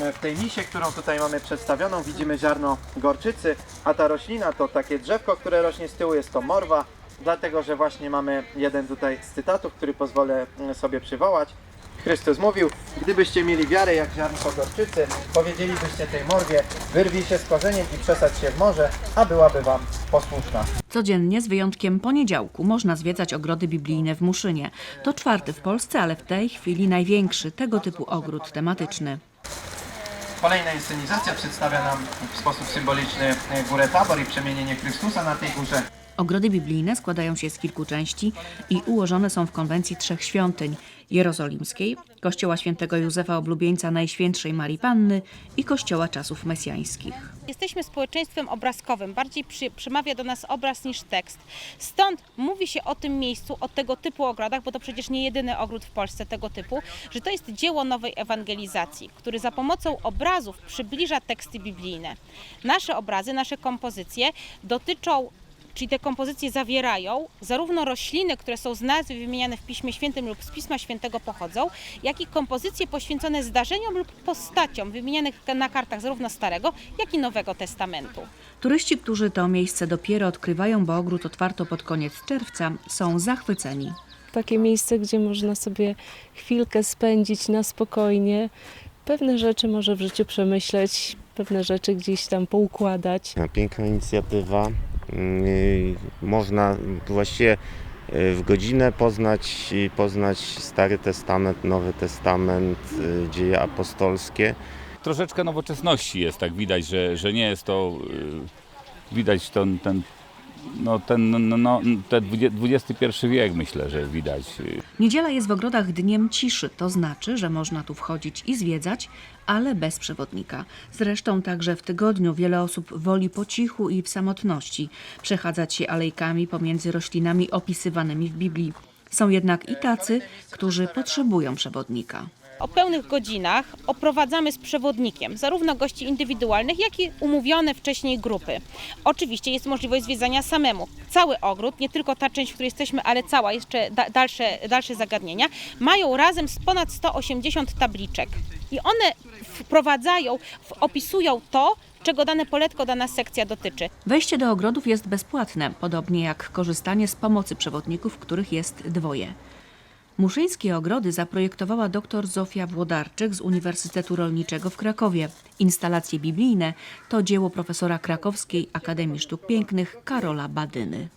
E, W tej misie, którą tutaj mamy przedstawioną, widzimy ziarno gorczycy, a ta roślina to takie drzewko, które rośnie z tyłu, jest to morwa, dlatego że właśnie mamy jeden tutaj z cytatów, który pozwolę mm, sobie przywołać. Chrystus mówił, gdybyście mieli wiarę jak ziarnko gorczycy, powiedzielibyście tej morwie, wyrwij się z korzeniem i przesadź się w morze, a byłaby wam posłuszna. Codziennie, z wyjątkiem poniedziałku, można zwiedzać ogrody biblijne w Muszynie. To czwarty w Polsce, ale w tej chwili największy tego typu ogród tematyczny. Kolejna inscenizacja przedstawia nam w sposób symboliczny górę Tabor i przemienienie Chrystusa na tej górze. Ogrody biblijne składają się z kilku części i ułożone są w konwencji trzech świątyń jerozolimskiej, kościoła świętego Józefa Oblubieńca Najświętszej Marii Panny i kościoła czasów mesjańskich. Jesteśmy społeczeństwem obrazkowym, bardziej przy, przemawia do nas obraz niż tekst. Stąd mówi się o tym miejscu, o tego typu ogrodach, bo to przecież nie jedyny ogród w Polsce tego typu, że to jest dzieło nowej ewangelizacji, który za pomocą obrazów przybliża teksty biblijne. Nasze obrazy, nasze kompozycje dotyczą Czyli te kompozycje zawierają zarówno rośliny, które są z nazwy wymieniane w Piśmie Świętym lub z Pisma Świętego pochodzą, jak i kompozycje poświęcone zdarzeniom lub postaciom wymienianych na kartach zarówno Starego, jak i Nowego Testamentu. Turyści, którzy to miejsce dopiero odkrywają, bo ogród otwarto pod koniec czerwca, są zachwyceni. takie miejsce, gdzie można sobie chwilkę spędzić na spokojnie, pewne rzeczy może w życiu przemyśleć, pewne rzeczy gdzieś tam poukładać. Piękna inicjatywa. Yy, Można właściwie yy, w godzinę poznać, poznać Stary Testament, Nowy Testament, yy, dzieje apostolskie. troszeczkę nowoczesności jest, tak widać, że, że nie jest to, y, widać ten, ten, no, ten, no, no, ten XXI wiek myślę, że widać. Niedziela jest w ogrodach dniem ciszy, to znaczy, że można tu wchodzić i zwiedzać, ale bez przewodnika. Zresztą także w tygodniu wiele osób woli po cichu i w samotności przechadzać się alejkami pomiędzy roślinami opisywanymi w Biblii. Są jednak i tacy, którzy potrzebują przewodnika. O pełnych godzinach oprowadzamy z przewodnikiem zarówno gości indywidualnych, jak i umówione wcześniej grupy. Oczywiście jest możliwość zwiedzania samemu. Cały ogród, nie tylko ta część, w której jesteśmy, ale cała, jeszcze da, dalsze, dalsze zagadnienia, mają razem z ponad 180 tabliczek. I one wprowadzają, opisują to, czego dane poletko, dana sekcja dotyczy. Wejście do ogrodów jest bezpłatne, podobnie jak korzystanie z pomocy przewodników, których jest dwoje. Muszyńskie ogrody zaprojektowała dr Zofia Włodarczyk z Uniwersytetu Rolniczego w Krakowie. Instalacje biblijne to dzieło profesora Krakowskiej Akademii Sztuk Pięknych Karola Badyny.